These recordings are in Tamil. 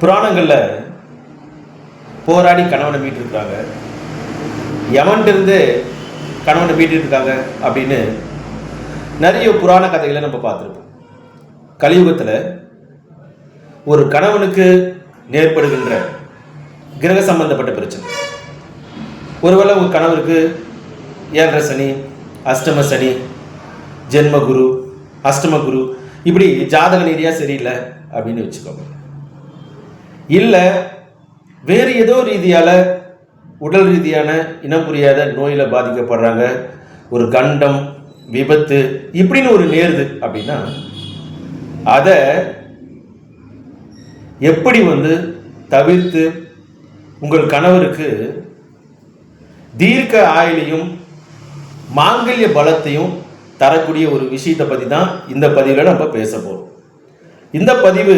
புராணங்களில் போராடி கணவனை மீட்டிருக்காங்க யமன்ட்டிருந்து கணவனை மீட்டிருக்காங்க இருக்காங்க அப்படின்னு நிறைய புராண கதைகளை நம்ம பார்த்துருப்போம். கலியுகத்தில் ஒரு கணவனுக்கு நேர்படுகின்ற கிரக சம்பந்தப்பட்ட பிரச்சனை. ஒருவேளை ஒரு கணவருக்கு ஏழரை சனி அஷ்டம சனி ஜென்ம குரு அஷ்டம குரு இப்படி ஜாதக ரீதியாக சரியில்லை அப்படின்னு வச்சுக்கோங்க. இல்லை வேறு ஏதோ ரீதியால் உடல் ரீதியான இனம் புரியாத நோயில் பாதிக்கப்படுறாங்க. ஒரு கண்டம் விபத்து இப்படின்னு ஒரு நேருது அப்படின்னா அதை எப்படி வந்து தவிர்த்து உங்கள் கணவருக்கு தீர்க்க ஆயுளையும் மாங்கல்ய பலத்தையும் தரக்கூடிய ஒரு விஷயத்தை பற்றி தான் இந்த பதிவில் நம்ம பேச போகிறோம் இந்த பதிவு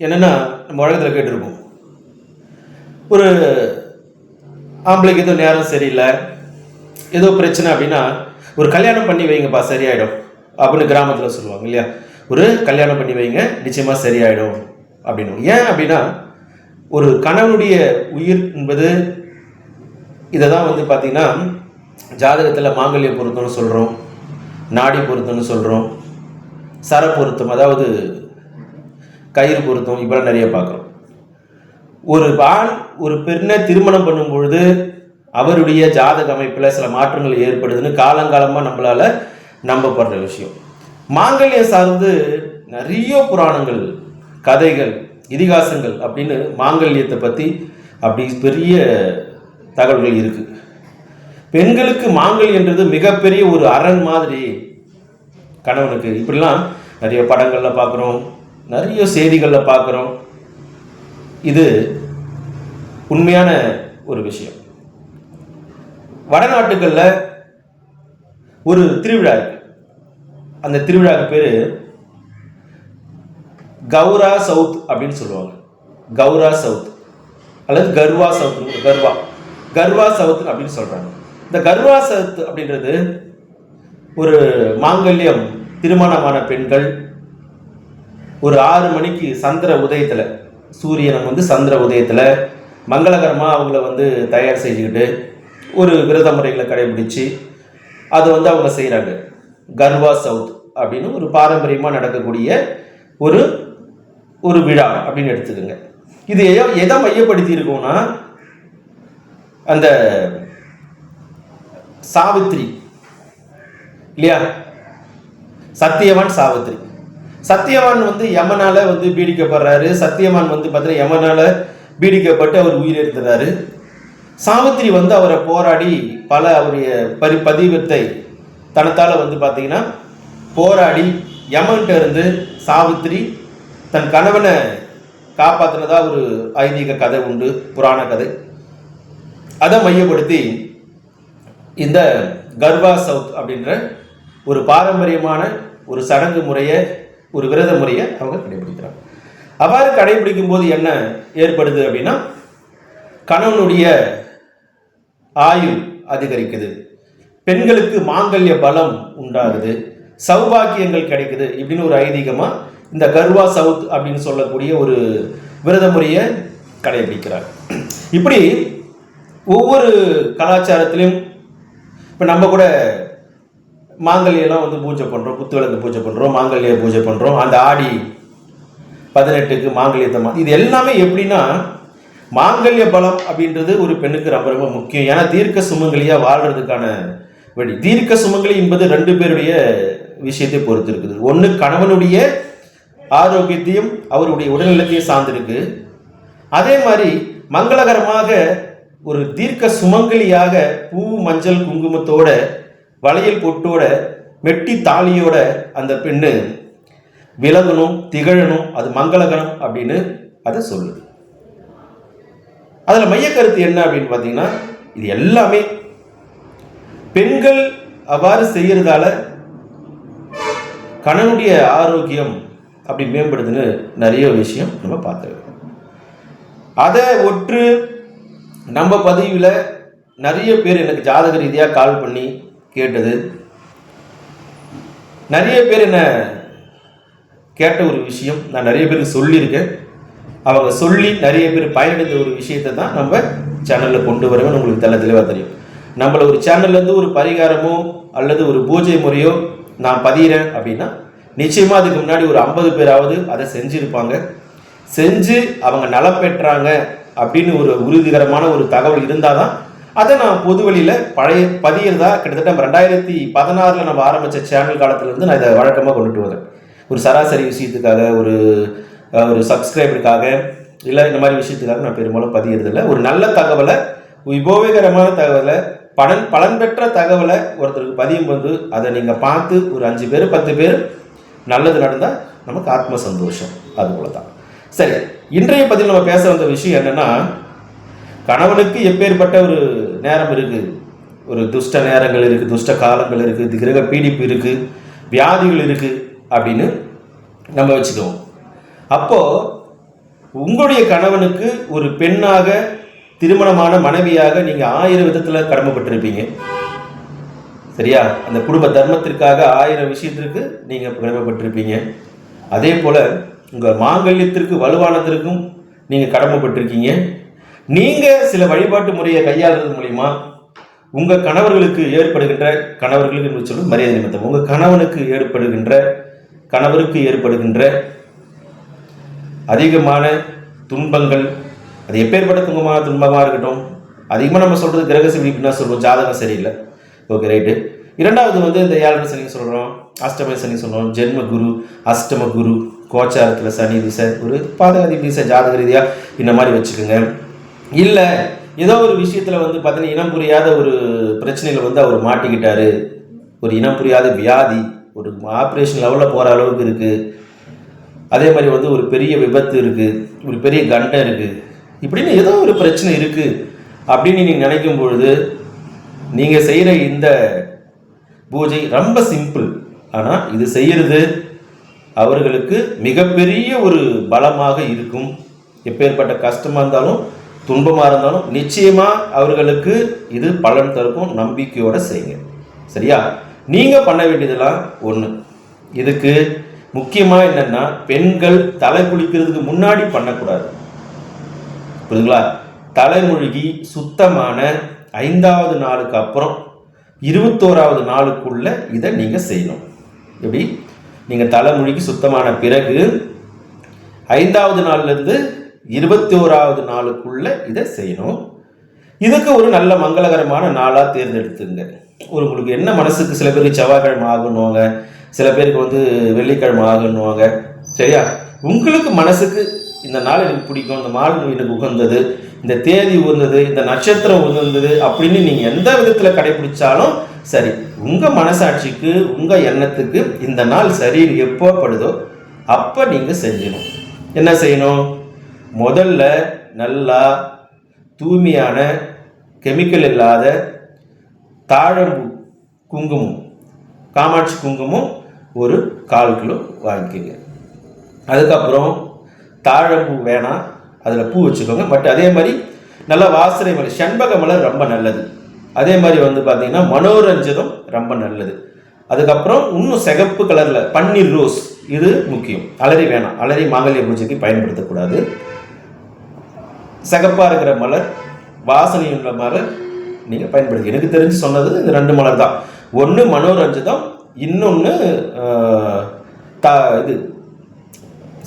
என்னென்னா நம்ம வழக்கத்தில் கேட்டிருக்கோம் ஒரு ஆம்பளைக்கு ஏதோ நேரம் சரியில்லை ஏதோ பிரச்சனை அப்படின்னா ஒரு கல்யாணம் பண்ணி வைங்கப்பா சரியாயிடும் அப்படின்னு கிராமத்தில் சொல்லுவாங்க இல்லையா? ஒரு கல்யாணம் பண்ணி வைங்க நிச்சயமாக சரியாயிடும் அப்படின்னு. ஏன் அப்படின்னா ஒரு கணவனுடைய உயிர் என்பது இதை தான் வந்து பார்த்திங்கன்னா ஜாதகத்தில் மாங்கல்ய பொருத்தம்னு சொல்கிறோம் நாடி பொருத்தம்னு சொல்கிறோம் சர பொருத்தம் அதாவது கயிறு பொருத்தம் இப்பெல்லாம் நிறைய பார்க்குறோம். ஒரு ஆண் ஒரு பெண்ணை திருமணம் பண்ணும்பொழுது அவருடைய ஜாதக அமைப்பில் சில மாற்றங்கள் ஏற்படுதுன்னு காலங்காலமாக நம்மளால் நம்பப்படுற விஷயம். மாங்கல்யம் சார்ந்து நிறைய புராணங்கள் கதைகள் இதிகாசங்கள் அப்படின்னு மாங்கல்யத்தை பற்றி அப்படி பெரிய தகவல்கள் இருக்குது பெண்களுக்கு மாங்கல்யன்றது மிகப்பெரிய ஒரு அரண் மாதிரி கணவனுக்கு. இப்படிலாம் நிறைய படங்களில் பார்க்குறோம். நிறைய செய்திகளில் பார்க்குறோம். இது உண்மையான ஒரு விஷயம். வடநாட்டுகளில் ஒரு திருவிழா இருக்கு. அந்த திருவிழாவுக்கு பேர் கௌரா சவுத் அப்படின்னு சொல்லுவாங்க. கௌரா சவுத் அல்லது கர்வா சவுத் கர்வா. கர்வா சவுத் அப்படின்னு சொல்கிறாங்க இந்த கர்வா சவுத் அப்படின்றது ஒரு மாங்கல்யம் திருமணமான பெண்கள் ஒரு ஆறு மணிக்கு சந்திர உதயத்தில் சூரியனை வந்து சந்திர உதயத்தில் மங்களகரமாக அவங்கள வந்து தயார் செஞ்சுக்கிட்டு ஒரு விரத முறைகளை கடைபிடிச்சு அதை வந்து அவங்க செய்கிறாங்க கர்வா சவுத் அப்படின்னு ஒரு பாரம்பரியமாக நடக்கக்கூடிய ஒரு ஒரு விழா அப்படின்னு எடுத்துக்கோங்க. இது எ- எதை மையப்படுத்தி இருக்கோம்னா அந்த சாவித்ரி இல்லையா? சத்தியவான் சாவித்ரி சத்தியவான் வந்து யமனால வந்து பீடிக்கப்படுறாரு. சத்தியவான் வந்து பார்த்தீங்கன்னா யமனால பீடிக்கப்பட்டு அவர் உயிரிழந்துறாரு. சாவித்திரி வந்து அவரை போராடி பல அவருடைய பரி பதிவத்தை தனத்தால் வந்து பார்த்தீங்கன்னா போராடி யமன்கிட்ட இருந்து சாவித்திரி தன் கணவனை காப்பாற்றினதா ஒரு ஐதீக கதை உண்டு புராண கதை. அதை மையப்படுத்தி இந்த கர்வா சவுத் அப்படின்ற ஒரு பாரம்பரியமான ஒரு சடங்கு முறையை ஒரு விரத முறையை அவங்க கடைபிடிக்கிறாங்க. அவ்வாறு கடைபிடிக்கும் போது என்ன ஏற்படுது அப்படின்னா கணவனுடைய ஆயுள் அதிகரிக்குது. பெண்களுக்கு மாங்கல்ய பலம் உண்டாகுது. சௌபாக்கியங்கள் கிடைக்குது இப்படின்னு ஒரு ஐதீகமாக இந்த கர்வா சவுத் அப்படின்னு சொல்லக்கூடிய ஒரு விரத முறையை கடைபிடிக்கிறார். இப்படி ஒவ்வொரு கலாச்சாரத்திலையும் இப்போ நம்ம கூட மாங்கல்யெல்லாம் வந்து பூஜை பண்ணுறோம் குத்துவிளக்கு பூஜை பண்ணுறோம் மாங்கல்ய பூஜை பண்ணுறோம் அந்த ஆடி பதினெட்டுக்கு மாங்கல்யத்தை மா- இது எல்லாமே எப்படின்னா மாங்கல்ய பலம் அப்படின்றது ஒரு பெண்ணுக்கு ரொம்ப ரொம்ப முக்கியம். ஏன்னா தீர்க்க சுமங்கலியாக வாழ்கிறதுக்கான வழி. தீர்க்க சுமங்கலி என்பது ரெண்டு பேருடைய விஷயத்தை பொறுத்து இருக்குது. ஒன்று கணவனுடைய ஆரோக்கியத்தையும் அவருடைய உடல்நலத்தையும் சார்ந்திருக்கு. அதே மாதிரி மங்களகரமாக ஒரு தீர்க்க சுமங்கலியாக பூ மஞ்சள் குங்குமத்தோட வளையல் பொட்டோட மெட்டி தாலியோட அந்த பெண்ணு விலகணும் திகழணும் அது மங்களகரம் அப்படின்னு அதை சொல்லுது. அதில் மையக்கருத்து என்ன அப்படின்னு பார்த்தீங்கன்னா இது எல்லாமே பெண்கள் அவ்வாறு செய்கிறதால கணவனுடைய ஆரோக்கியம் அப்படி மேம்படுதுன்னு நிறைய விஷயம் நம்ம பார்த்துருக்கோம். அதை ஒற்று நம்ம பதிவில் நிறைய பேர் எனக்கு ஜாதக ரீதியாக கால் பண்ணி கேட்டது. நிறைய பேர் என்ன கேட்ட ஒரு விஷயம் நான் நிறைய பேருக்கு சொல்லியிருக்கேன். அவங்க சொல்லி நிறைய பேர் பயனடைந்த ஒரு விஷயத்தை தான் நம்ம சேனலில் கொண்டு வருவேன் உங்களுக்கு தெல்ல தெளிவாக தெரியும். நம்மளை ஒரு சேனல்லேருந்து ஒரு பரிகாரமோ அல்லது ஒரு பூஜை முறையோ நான் பதிகிறேன் அப்படின்னா நிச்சயமாக அதுக்கு முன்னாடி ஒரு ஐம்பது பேராவது அதை செஞ்சுருப்பாங்க. செஞ்சு அவங்க நலம் பெற்றாங்க அப்படின்னு ஒரு உறுதிகரமான ஒரு தகவல் இருந்தால் தான் அதை நான் பொது வழியில் பழைய பதியிறதா கிட்டத்தட்ட ரெண்டாயிரத்தி பதினாறில் நம்ம ஆரம்பித்த சேனல் காலத்துலேருந்து நான் இதை வழக்கமாக கொண்டுட்டு வரேன் ஒரு சராசரி விஷயத்துக்காக ஒரு ஒரு சப்ஸ்கிரைபருக்காக இல்லை இந்த மாதிரி விஷயத்துக்காக நான் பெரும்பாலும் பதியறதில்ல. ஒரு நல்ல தகவலை உபயோகரமான தகவலை பலன் பலன் பெற்ற தகவலை ஒருத்தருக்கு பதியும் போது அதை நீங்கள் பார்த்து ஒரு அஞ்சு பேர் பத்து பேர் நல்லது நடந்தால் நமக்கு ஆத்ம சந்தோஷம் அது போல தான் சரி இன்றைய பதில் நம்ம பேச வந்த விஷயம் என்னன்னா கணவனுக்கு எப்பேற்பட்ட ஒரு நேரம் இருக்குது ஒரு துஷ்ட நேரங்கள் இருக்குது துஷ்ட காலங்கள் இருக்குது கிரக பீடிப்பு இருக்குது வியாதிகள் இருக்குது அப்படின்னு நம்ம வச்சுக்குவோம். அப்போது உங்களுடைய கணவனுக்கு ஒரு பெண்ணாக திருமணமான மனைவியாக நீங்கள் ஆயிரம் விதத்தில் கடமைப்பட்டிருப்பீங்க. சரியா? அந்த குடும்ப தர்மத்திற்காக ஆயிரம் விஷயத்திற்கு நீங்கள் கடமைப்பட்டிருப்பீங்க. அதே போல் உங்கள் மாங்கல்யத்திற்கு வலுவானதற்கும் நீங்கள் கடமைப்பட்டிருக்கீங்க. நீங்க சில வழிபாட்டு முறையை கையாளுறது மூலியமா உங்க கணவர்களுக்கு ஏற்படுகின்ற கணவர்களுக்கு என்று சொல்லும் மரியாதை நிமித்தம் உங்க கணவனுக்கு ஏற்படுகின்ற கணவருக்கு ஏற்படுகின்ற அதிகமான துன்பங்கள் அது எப்பேற்பட்ட துன்பமான துன்பமாக இருக்கட்டும் அதிகமாக நம்ம சொல்கிறது கிரக சிவிப்புனா சொல்லுவோம் ஜாதகம் சரியில்லை. ஓகே ரைட்டு இரண்டாவது வந்து இந்த ஏழரை சனி சொல்கிறோம் அஷ்டம சனி சொல்கிறோம் ஜென்ம குரு அஷ்டம குரு கோச்சாரத்தில் சனி திசை ஒரு பாதகாதி திசை ஜாதக ரீதியாக இந்த மாதிரி வச்சுக்கோங்க. இல்லை ஏதோ ஒரு விஷயத்தில் வந்து பார்த்தீங்கன்னா இனம் புரியாத ஒரு பிரச்சனையில் வந்து அவர் மாட்டிக்கிட்டாரு. ஒரு இனம் புரியாத வியாதி ஒரு ஆப்ரேஷன் லெவலில் போகிற அளவுக்கு இருக்குது அதே மாதிரி வந்து ஒரு பெரிய விபத்து இருக்குது ஒரு பெரிய கண்டம் இருக்குது இப்படின்னு ஏதோ ஒரு பிரச்சனை இருக்குது அப்படின்னு நீங்கள் நினைக்கும் பொழுது நீங்கள் செய்கிற இந்த பூஜை ரொம்ப சிம்பிள் ஆனால் இது செய்கிறது அவர்களுக்கு மிகப்பெரிய ஒரு பலமாக இருக்கும். எப்பேற்பட்ட கஷ்டமாக இருந்தாலும் துன்பமாக இருந்தாலும் நிச்சயமாக அவர்களுக்கு இது பலன் தருக்கும் நம்பிக்கையோடு செய்யுங்க. சரியா? நீங்கள் பண்ண வேண்டியதெல்லாம் ஒன்று இதுக்கு முக்கியமாக என்னென்னா பெண்கள் தலை குளிக்கிறதுக்கு முன்னாடி பண்ணக்கூடாது. புரியுதுங்களா? தலைமொழிகி சுத்தமான ஐந்தாவது நாளுக்கு அப்புறம் இருபத்தோராவது நாளுக்குள்ள இதை நீங்கள் செய்யணும். எப்படி? நீங்கள் தலைமொழிக்கு சுத்தமான பிறகு ஐந்தாவது நாள்லேருந்து இருபத்தி ஓராவது நாளுக்குள்ள இதை செய்யணும். இதுக்கு ஒரு நல்ல மங்களகரமான நாளாக தேர்ந்தெடுத்துங்க. ஒரு உங்களுக்கு என்ன மனசுக்கு சில பேருக்கு செவ்வாய்க்கிழமை ஆகணுவாங்க சில பேருக்கு வந்து வெள்ளிக்கிழமை ஆகணுவாங்க சரியா? உங்களுக்கு மனசுக்கு இந்த நாள் எனக்கு பிடிக்கும் இந்த நாள் எனக்கு உகந்தது இந்த தேதி உகந்தது இந்த நட்சத்திரம் உகந்தது அப்படின்னு நீங்கள் எந்த விதத்தில் கடைபிடிச்சாலும் சரி உங்கள் மனசாட்சிக்கு உங்கள் எண்ணத்துக்கு இந்த நாள் சரி எப்போ படுதோ அப்போ நீங்கள் செஞ்சணும். என்ன செய்யணும்? முதல்ல நல்லா தூய்மையான கெமிக்கல் இல்லாத தாழம்பூ குங்குமம் காமாட்சி குங்குமம் ஒரு கால் கிலோ வாங்கிக்கோங்க. அதுக்கப்புறம் தாழம்பூ வேணாம் அதில் பூ வச்சுக்கோங்க. பட் அதே மாதிரி நல்லா வாசனை மலர் செண்பக மலர் ரொம்ப நல்லது. அதே மாதிரி வந்து பார்த்தீங்கன்னா மனோரஞ்சனம் ரொம்ப நல்லது. அதுக்கப்புறம் இன்னும் சிகப்பு கலரில் பன்னீர் ரோஸ் இது முக்கியம். அலரி வேணாம். அலரி மாங்கல்ய பூஜைக்கு பயன்படுத்தக்கூடாது. சிகப்பாக இருக்கிற மலர் வாசனை உள்ள மலர் நீங்கள் பயன்படுத்தி. எனக்கு தெரிஞ்சு சொன்னது இந்த ரெண்டு மலர் தான். ஒன்று மனோரஞ்சிதம் இன்னொன்று தா இது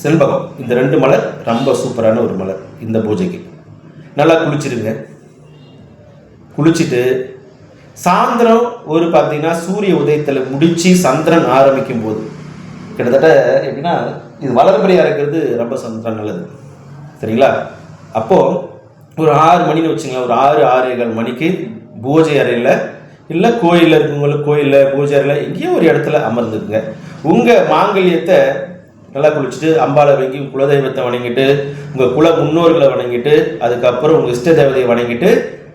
செல்பகம் இந்த ரெண்டு மலர் ரொம்ப சூப்பரான ஒரு மலர் இந்த பூஜைக்கு. நல்லா குளிச்சிருங்க. குளிச்சுட்டு சாயந்தரம் ஒரு பார்த்தீங்கன்னா சூரிய உதயத்தில் முடித்து சந்திரன் ஆரம்பிக்கும் போது கிட்டத்தட்ட எப்படின்னா இது வளர்பறையாக இருக்கிறது ரொம்ப சந்திரன் நல்லது. சரிங்களா? அப்போது ஒரு ஆறு மணின்னு வச்சுங்களேன் ஒரு ஆறு ஆறேகால் மணிக்கு பூஜை அறையில் இல்லை கோயிலில் இருக்கவங்களுக்கு கோயிலில் பூஜை அறையில் எங்கேயோ ஒரு இடத்துல அமர்ந்துக்குங்க. உங்கள் மாங்கல்யத்தை நல்லா குளிச்சுட்டு அம்பாளை வங்கி குலதெய்வத்தை வணங்கிட்டு உங்கள் குல முன்னோர்களை வணங்கிட்டு அதுக்கப்புறம் உங்கள் இஷ்ட தேவதையை வணங்கிட்டு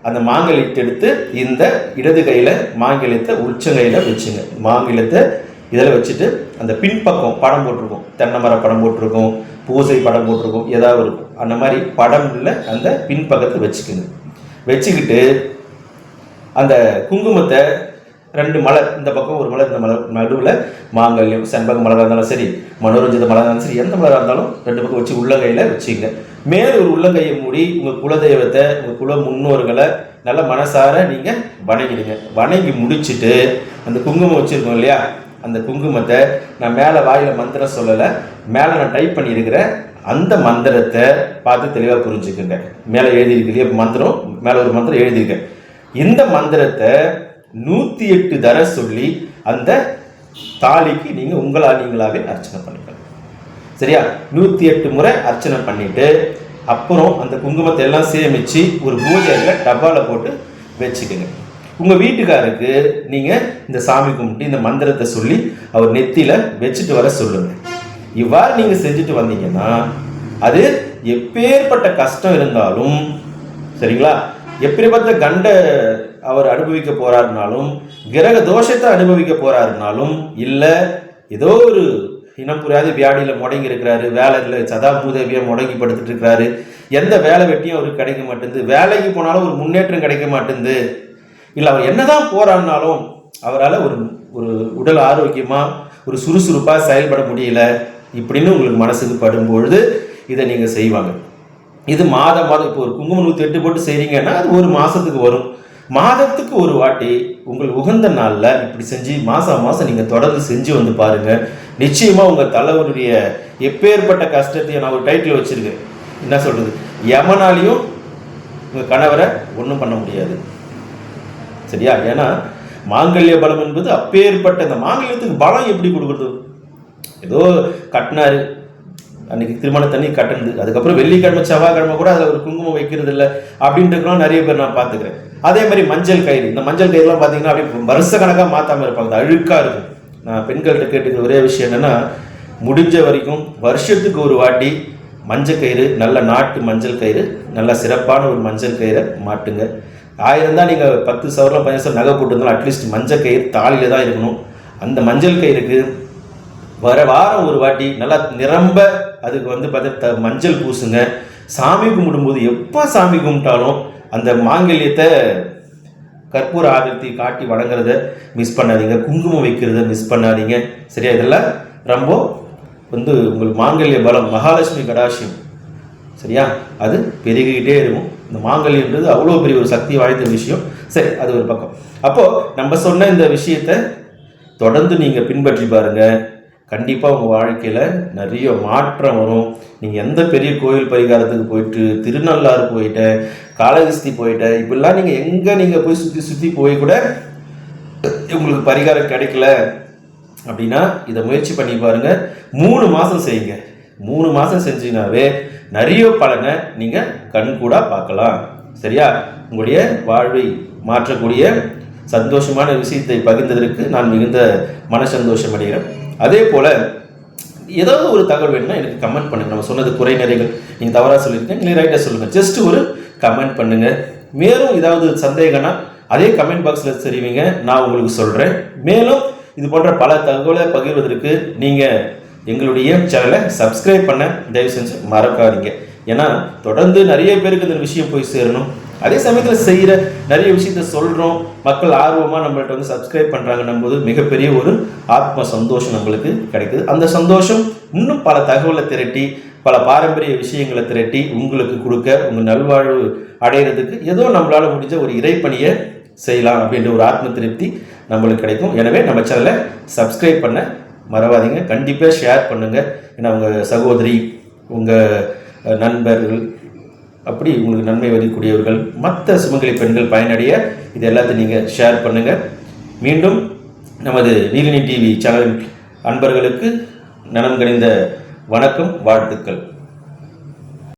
அந்த மாங்கல்யத்தை எடுத்து இந்த இடது கையில் மாங்கல்யத்தை உச்சங்கையில் வச்சுங்க. மாங்கல்யத்தை இதில் வச்சுட்டு அந்த பின்பக்கம் படம் போட்டிருக்கும். தென்னை மர படம் போட்டிருக்கும் பூசை படம் போட்டிருக்கும் ஏதாவது இருக்கும் அந்த மாதிரி படம்ல அந்த பின்பக்கத்தை வச்சுக்கோங்க. வச்சுக்கிட்டு அந்த குங்குமத்தை ரெண்டு மலர் இந்த பக்கம் ஒரு மலர் இந்த மலர் நடுவில் மாங்கல்யம் செண்பக மலராக இருந்தாலும் சரி மனோரஞ்சித மலராக இருந்தாலும் சரி எந்த மலராக இருந்தாலும் ரெண்டு பக்கம் வச்சு உள்ளங்கையில் வச்சுங்க. மேல் ஒரு உள்ளங்கையை மூடி உங்கள் குலதெய்வத்தை உங்கள் குல முன்னோர்களை நல்ல மனசார நீங்கள் வணங்கிடுங்க. வணங்கி முடிச்சுட்டு அந்த குங்குமம் வச்சுருக்கோம் இல்லையா? அந்த குங்குமத்தை நான் மேலே வாயில் மந்திரம் சொல்லலை மேலே நான் டைப் பண்ணியிருக்கிறேன் அந்த மந்திரத்தை பார்த்து தெளிவாக புரிஞ்சுக்குங்க. மேலே எழுதியிருக்கு இல்லையா? மந்திரம் மேலே ஒரு மந்திரம் எழுதியிருக்கேன் இந்த மந்திரத்தை நூற்றி எட்டு தர சொல்லி அந்த தாலிக்கு நீங்கள் உங்களா நீங்களாகவே அர்ச்சனை பண்ணிக்கலாம் சரியா? நூற்றி எட்டு முறை அர்ச்சனை பண்ணிவிட்டு அப்புறம் அந்த குங்குமத்தை எல்லாம் சேமித்து ஒரு பூஜையில் டப்பாவில் போட்டு வச்சுக்கோங்க. உங்கள் வீட்டுக்காருக்கு நீங்கள் இந்த சாமி கும்பிட்டு இந்த மந்திரத்தை சொல்லி அவர் நெத்தியில் வச்சுட்டு வர சொல்லுங்கள் இவ்வாறு நீங்கள் செஞ்சுட்டு வந்தீங்கன்னா அது எப்பேற்பட்ட கஷ்டம் இருந்தாலும் சரிங்களா? எப்படிப்பட்ட கண்ட அவர் அனுபவிக்க போறாருனாலும் கிரக தோஷத்தை அனுபவிக்க போறாருனாலும் இல்லை ஏதோ ஒரு இனம் புரியாத வியாடியில் முடங்கி இருக்கிறாரு வேலையில் சதா மூதேவியா முடங்கி படுத்துட்டு இருக்கிறாரு எந்த வேலை வெட்டியும் அவருக்கு கிடைக்க மாட்டேங்குது வேலைக்கு போனாலும் ஒரு முன்னேற்றம் கிடைக்க மாட்டேங்குது. இல்லை அவர் என்னதான் போறாருனாலும் அவரால் ஒரு ஒரு உடல் ஆரோக்கியமாக ஒரு சுறுசுறுப்பாக செயல்பட முடியல இப்படின்னு உங்களுக்கு மனசுக்கு படும்பொழுது இதை நீங்கள் செய்வாங்க. இது மாதம் மாதம் இப்போ ஒரு குங்குமம் நூற்றி எட்டு போட்டு செய்கிறீங்கன்னா அது ஒரு மாதத்துக்கு வரும். மாதத்துக்கு ஒரு வாட்டி உங்கள் உகந்த நாளில் இப்படி செஞ்சு மாதம் மாதம் நீங்கள் தொடர்ந்து செஞ்சு வந்து பாருங்கள் நிச்சயமாக உங்கள் தலைவருடைய எப்பேற்பட்ட கஷ்டத்தையும் நான் ஒரு டைட்டில் வச்சுருக்கேன். என்ன சொல்கிறது எமனாலையும் உங்கள் கணவரை ஒன்றும் பண்ண முடியாது. சரியா? ஏன்னா மாங்கல்ய பலம் என்பது அப்பேற்பட்ட இந்த மாங்கல்யத்துக்கு பலம் எப்படி கொடுக்குறது? ஏதோ கட்டினாரு. அன்னைக்கு திருமண தண்ணி கட்டினது. அதுக்கப்புறம் வெள்ளிக்கிழமை செவ்வாய்க்கிழமை கூட அதில் ஒரு குங்குமம் வைக்கிறது இல்லை அப்படின்றதுலாம் நிறைய பேர் நான் பார்த்துக்கிறேன். அதே மாதிரி மஞ்சள் கயிறு. இந்த மஞ்சள் கயிறுலாம் பார்த்தீங்கன்னா அப்படியே வருஷ கணக்காக மாற்றாமல் இருப்பாங்க. அது அழுக்காக இருக்கும். நான் பெண்கள்கிட்ட கேட்டுக்கிற ஒரே விஷயம் என்னென்னா முடிஞ்ச வரைக்கும் வருஷத்துக்கு ஒரு வாட்டி மஞ்சள் கயிறு நல்ல நாட்டு மஞ்சள் கயிறு நல்ல சிறப்பான ஒரு மஞ்சள் கயிறை மாட்டுங்க. ஆயிரம் தான் நீங்கள் பத்து சவரில் பதினஞ்சு சவரம் நகை போட்டுருந்தாலும் அட்லீஸ்ட் மஞ்சள் கயிறு தாலியில் தான் இருக்கணும். அந்த மஞ்சள் கயிறுக்கு வர வாரம் ஒரு வாட்டி நல்லா நிரம்ப அதுக்கு வந்து பார்த்தா மஞ்சள் பூசுங்க. சாமி கும்பிடும்போது எப்போ சாமி கும்பிட்டாலும் அந்த மாங்கல்யத்தை கற்பூர ஆதிர்த்தி காட்டி வணங்குறத மிஸ் பண்ணாதீங்க. குங்குமம் வைக்கிறத மிஸ் பண்ணாதீங்க. சரியா இதெல்லாம்? ரொம்ப வந்து உங்கள் மாங்கல்ய பலம் மகாலட்சுமி கடாசியம் சரியா? அது பெருகிக்கிட்டே இருக்கும். இந்த மாங்கல்யன்றது அவ்வளோ பெரிய ஒரு சக்தி வாய்ந்த விஷயம். சரி அது ஒரு பக்கம். அப்போது நம்ம சொன்ன இந்த விஷயத்தை தொடர்ந்து நீங்கள் பின்பற்றி பாருங்கள் கண்டிப்பாக உங்கள் வாழ்க்கையில் நிறைய மாற்றம் வரும். நீங்கள் எந்த பெரிய கோயில் பரிகாரத்துக்கு போயிட்டு திருநள்ளாறு போயிட்டேன் காலகிஸ்தி போயிட்டேன் இப்படிலாம் நீங்கள் எங்கே நீங்கள் போய் சுற்றி சுற்றி போய் கூட உங்களுக்கு பரிகாரம் கிடைக்கல அப்படின்னா இதை முயற்சி பண்ணி பாருங்கள் மூணு மாதம் செய்யுங்க. மூணு மாதம் செஞ்சீங்கனாவே நிறைய பலனை நீங்கள் கண் பார்க்கலாம். சரியா? உங்களுடைய வாழ்வை மாற்றக்கூடிய சந்தோஷமான விஷயத்தை பகிர்ந்ததற்கு நான் மிகுந்த மன சந்தோஷம் அடைகிறேன். அதே போல் ஏதாவது ஒரு தகவல் வேணும்னா எனக்கு கமெண்ட் பண்ணுங்கள் நம்ம சொன்னது குறை நிறைகள். நீங்கள் தவறாக சொல்லியிருக்கீங்க நீங்கள் ரைட்டாக சொல்லுங்கள் ஜஸ்ட் ஒரு கமெண்ட் பண்ணுங்கள் மேலும் ஏதாவது சந்தேகம்னா அதே கமெண்ட் பாக்ஸில் தெரிவிங்க. நான் உங்களுக்கு சொல்கிறேன் மேலும் இது போன்ற பல தகவலை பகிர்வதற்கு நீங்கள் எங்களுடைய சேனலை சப்ஸ்கிரைப் பண்ண தயவு செஞ்சு மறக்காதீங்க. ஏன்னா தொடர்ந்து நிறைய பேருக்கு இந்த விஷயம் போய் சேரணும். அதே சமயத்தில் செய்கிற நிறைய விஷயத்த சொல்கிறோம் மக்கள் ஆர்வமாக நம்மள்கிட்ட வந்து சப்ஸ்கிரைப் பண்ணுறாங்கன்னும் போது மிகப்பெரிய ஒரு ஆத்ம சந்தோஷம் நம்மளுக்கு கிடைக்குது. அந்த சந்தோஷம் இன்னும் பல தகவலை திரட்டி பல பாரம்பரிய விஷயங்களை திரட்டி உங்களுக்கு கொடுக்க உங்கள் நல்வாழ்வு அடையிறதுக்கு ஏதோ நம்மளால் முடிஞ்ச ஒரு இறைப்பணியை செய்யலாம் அப்படின்ற ஒரு ஆத்ம திருப்தி நம்மளுக்கு கிடைக்கும். எனவே நம்ம சேனலை சப்ஸ்கிரைப் பண்ண மறவாதீங்க. கண்டிப்பாக ஷேர் பண்ணுங்கள் ஏன்னா உங்கள் சகோதரி உங்கள் நண்பர்கள் அப்படி உங்களுக்கு நன்மை வரக்கூடியவர்கள் மற்ற சுமங்கலி பெண்கள் பயனடைய. இது எல்லாத்தையும் நீங்கள் ஷேர் பண்ணுங்கள் மீண்டும் நமது நீலினி டிவி சேனல் அன்பர்களுக்கு நலம் கணிந்த வணக்கம் வாழ்த்துக்கள்.